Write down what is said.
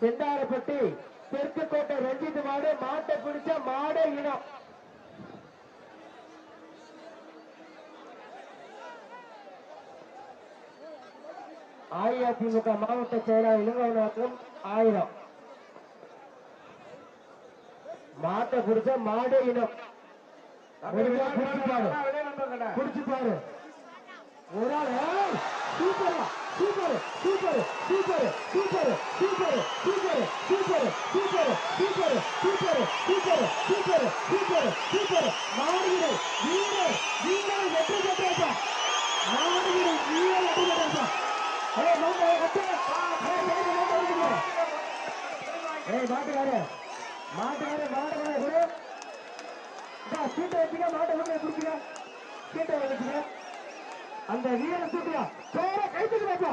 செந்தாரப்பட்டி தெற்கு கோட்டை ரஞ்சித் மாடு மாட்டை பிடிச்ச மாடு இனம். அஇஅதிமுக மாவட்ட செயலாளர் இளங்கவனாக்கும் ஆயிரம். மாட்டை பிடிச்ச மாடு இனம். பிடிச்சு பாரு. ஒரு ஆள் சூப்பரா super super super super super super super super super super super super super super மாடுகிறேன் வீரர் வீரர் வெற்றி பெற்றா மாடுகிறேன் வீரர் வெற்றி பெற்றா ஏய் நோங்க கட்டு ஏய் நோங்க நோங்க ஏய் மாட்டுக்காரே மாட்டுக்காரே மாட்டுக்காரே குரு இதா சீட்டை வச்சுக்க மாட்டை வந்து குடிச்சுக்க சீட்டை வச்சுக்க அந்த வீரன் தூக்குறா கைத்துக்கு பாப்பா